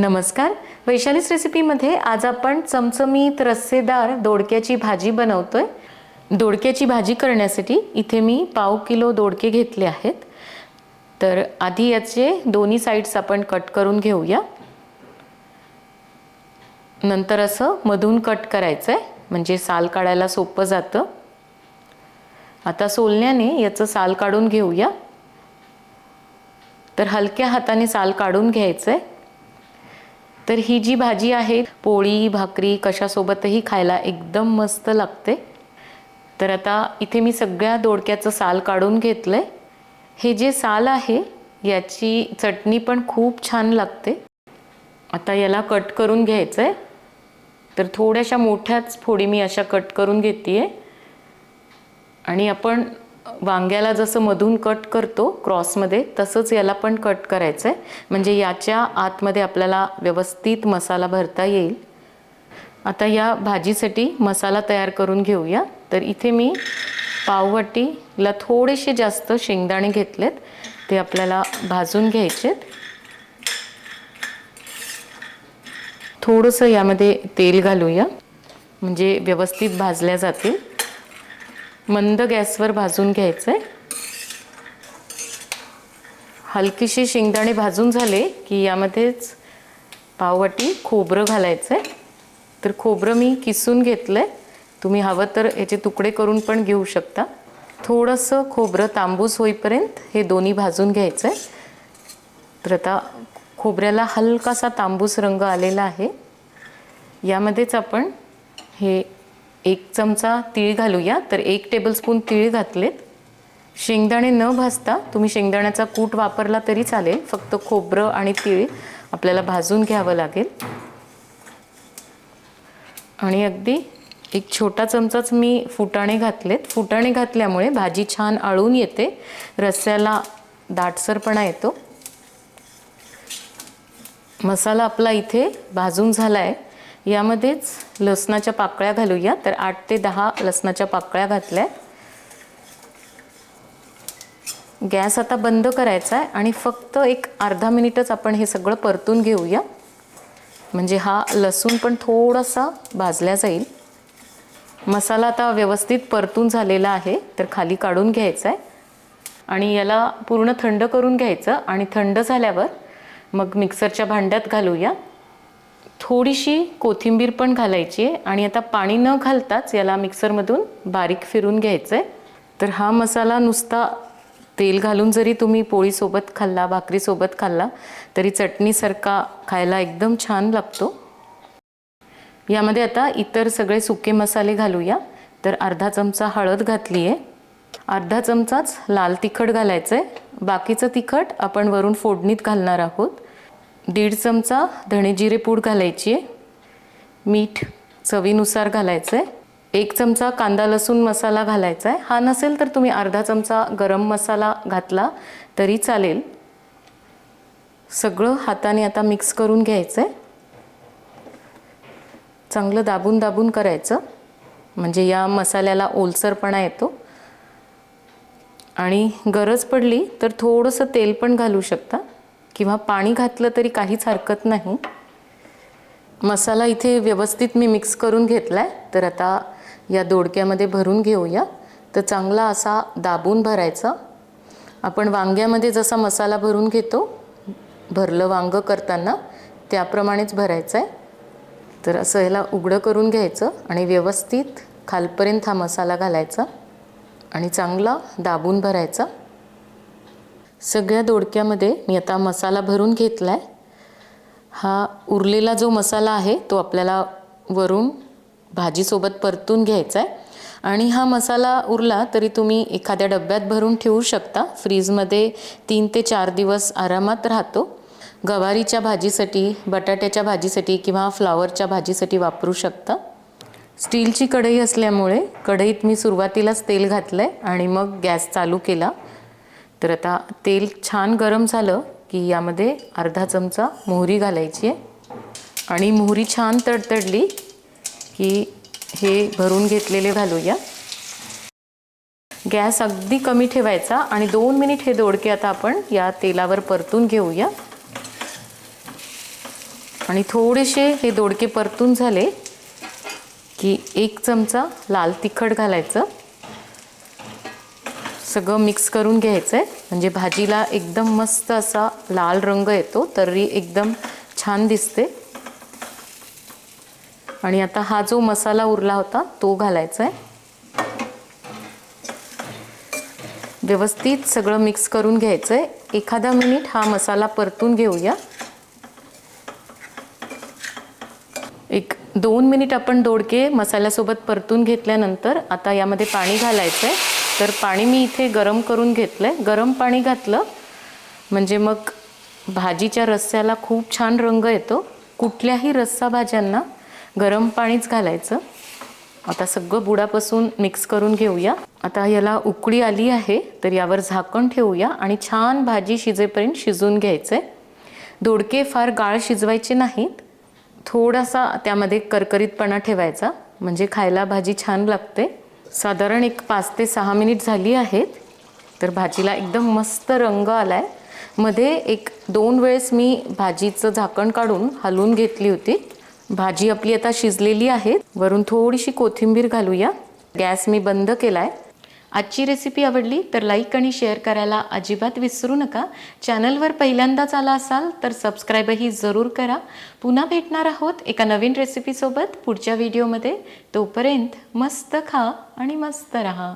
नमस्कार. वैशालीस रेसिपीमध्ये आज आपण चमचमीत रस्सेदार दोडक्याची भाजी बनवतोय. दोडक्याची भाजी करण्यासाठी इथे मी पाव किलो दोडके घेतले आहेत. तर आधी याचे दोन्ही साईड्स आपण कट करून घेऊया. नंतर असं मधून कट करायचं आहे म्हणजे साल काढायला सोपं जातं. आता सोलण्याने याचं साल काढून घेऊया. तर हलक्या हाताने साल काढून घ्यायचं आहे तर ही जी भाजी आहे पोळी भाकरी कशासोबतही खायला एकदम मस्त लागते. तर आता इथे मी सगळ्या दोडक्याचं साल काढून घेतलं आहे हे जे साल आहे याची चटणी पण खूप छान लागते. आता याला कट करून घ्यायचं आहे तर थोड्याशा मोठ्याच फोडी मी अशा कट करून घेते आहे आणि आपण वांग्याला जसं मधून कट करतो क्रॉसमध्ये तसंच याला पण कट करायचं आहे म्हणजे याच्या आतमध्ये आपल्याला व्यवस्थित मसाला भरता येईल. आता या भाजीसाठी मसाला तयार करून घेऊया. तर इथे मी पाववाटीला थोडेसे जास्त शेंगदाणे घेतलेत. ते आपल्याला भाजून घ्यायचेत. थोडंसं यामध्ये तेल घालूया. म्हणजे व्यवस्थित भाजल्या जातील. मंद गॅसवर भाजून घ्यायचं आहे हलकीशी शेंगदाणे भाजून झाले की यामध्येच पाववाटी खोबरं घालायचं आहे तर खोबरं मी किसून घेतलं आहे तुम्ही हवं तर याचे तुकडे करून पण घेऊ शकता. थोडंसं खोबरं तांबूस होईपर्यंत हे दोन्ही भाजून घ्यायचं आहे तर आता खोबऱ्याला हलकासा तांबूस रंग आलेला आहे. यामध्येच आपण हे एक चमचा तीळ घालूया. तर एक टेबलस्पून तीळ घातलेत. शेंगदाणे न भाजता तुम्ही शेंगदाण्याचा कूट वापरला तरी चालेल. फक्त खोबरं आणि तीळ आपल्याला भाजून घ्यावं लागेल. आणि अगदी एक छोटा चमचाच मी फुटाणे घातलेत. फुटाणे घातल्यामुळे भाजी छान आळून येते. रस्स्याला दाटसरपणा येतो. मसाला आपला इथे भाजून झाला आहे यामध्येच लसणाच्या पाकळ्या घालूया. तर आठ ते दहा लसणाच्या पाकळ्या घातल्या. गॅस आता बंद करायचा आहे आणि फक्त एक अर्धा मिनिटच आपण हे सगळं परतून घेऊया. म्हणजे हा लसूण पण थोडासा भाजला जाईल. मसाला आता व्यवस्थित परतून झालेला आहे तर खाली काढून घ्यायचा आहे. आणि याला पूर्ण थंड करून घ्यायचं. आणि थंड झाल्यावर मग मिक्सरच्या भांड्यात घालूया. थोडीशी कोथिंबीर पण घालायची आहे आणि आता पाणी न घालताच याला मिक्सरमधून बारीक फिरून घ्यायचं आहे तर हा मसाला नुसता तेल घालून जरी तुम्ही पोळीसोबत खाल्ला भाकरीसोबत खाल्ला तरी चटणीसारखा खायला एकदम छान लागतो. यामध्ये आता इतर सगळे सुके मसाले घालूया. तर अर्धा चमचा हळद घातली आहे अर्धा चमचाच लाल तिखट घालायचं आहे बाकीचं तिखट आपण वरून फोडणीत घालणार आहोत. दीड चमचा धणे जिरे पूड घालायची. आहे मीठ चवीनुसार घालायचं आहे एक चमचा कांदा लसूण मसाला घालायचा आहे हा नसेल तर तुम्ही अर्धा चमचा गरम मसाला घातला तरी चालेल. सगळं हाताने आता मिक्स करून घ्यायचं आहे चांगलं दाबून दाबून करायचं. म्हणजे या मसाल्याला ओलसरपणा येतो. आणि गरज पडली तर थोडंसं तेल पण घालू शकता. किंवा पाणी घातलं तरी काहीच हरकत नाही. मसाला इथे व्यवस्थित मी मिक्स करून घेतला आहे तर आता या दोडक्यामध्ये भरून घेऊया. तर चांगला असा दाबून भरायचा. आपण वांग्यामध्ये जसा मसाला भरून घेतो भरलं वांगं करताना त्याप्रमाणेच भरायचं आहे तर असं ह्याला उघडं करून घ्यायचं आणि व्यवस्थित खालपर्यंत हा मसाला घालायचा आणि चांगला दाबून भरायचा. सगळ्या दोडक्यामध्ये मी आता मसाला भरून घेतला आहे हा उरलेला जो मसाला आहे तो आपल्याला वरून भाजीसोबत परतून घ्यायचा आहे आणि हा मसाला उरला तरी तुम्ही एखाद्या डब्यात भरून ठेवू शकता. फ्रीजमध्ये तीन ते चार दिवस आरामात राहतो. गवारीच्या भाजीसाठी बटाट्याच्या भाजीसाठी किंवा फ्लावरच्या भाजीसाठी वापरू शकता. स्टीलची कढई असल्यामुळे कढईत मी सुरुवातीलाच तेल घातलं आहे आणि मग गॅस चालू केला. तर आता तेल छान गरम झालं की यामध्ये अर्धा चमचा मोहरी घालायची आहे. आणि मोहरी छान तडतडली की हे भरून घेतलेले घालूया. गॅस अगदी कमी ठेवायचा आणि दोन मिनिट हे दोडके आता आपण या तेलावर परतून घेऊया. आणि थोडेसे हे दोडके परतून झाले की एक चमचा लाल तिखट घालायचं. सगळं मिक्स करून घ्यायचं आहे म्हणजे भाजीला एकदम मस्त असा लाल रंग येतो तर्री एकदम छान दिसते. आणि आता हा जो मसाला उरला होता तो घालायचा आहे व्यवस्थित सगळं मिक्स करून घ्यायचं आहे एखादा मिनिट हा मसाला परतून घेऊया. एक दोन मिनिट आपण दोडके मसाल्यासोबत परतून घेतल्यानंतर आता यामध्ये पाणी घालायचं आहे तर पाणी मी इथे गरम करून घेतलं आहे गरम पाणी घातलं. म्हणजे मग भाजीच्या रस्स्याला खूप छान रंग येतो. कुठल्याही रस्सा भाज्यांना गरम पाणीच घालायचं. आता सगळं बुडापासून मिक्स करून घेऊया. आता याला उकळी आली आहे तर यावर झाकण ठेवूया आणि छान भाजी शिजेपर्यंत शिजून घ्यायचं. आहे दोडके फार गाळ शिजवायचे नाहीत. थोडासा त्यामध्ये करकरीतपणा ठेवायचा. म्हणजे खायला भाजी छान लागते. साधारण एक पाच ते सहा मिनिट झाली आहेत तर भाजीला एकदम मस्त रंग आला आहे मध्ये एक दोन वेळेस मी भाजीचं झाकण काढून हलवून घेतली होती. भाजी आपली आता शिजलेली आहे. वरून थोडीशी कोथिंबीर घालूया. गॅस मी बंद केला आहे आजची रेसिपी आवडली तर लाईक आणि शेअर करायला अजिबात विसरू नका. चॅनलवर पहिल्यांदाच आला असाल तर सबस्क्राईबही जरूर करा. पुन्हा भेटणार आहोत एका नवीन रेसिपीसोबत पुढच्या व्हिडिओमध्ये तोपर्यंत मस्त खा आणि मस्त रहा.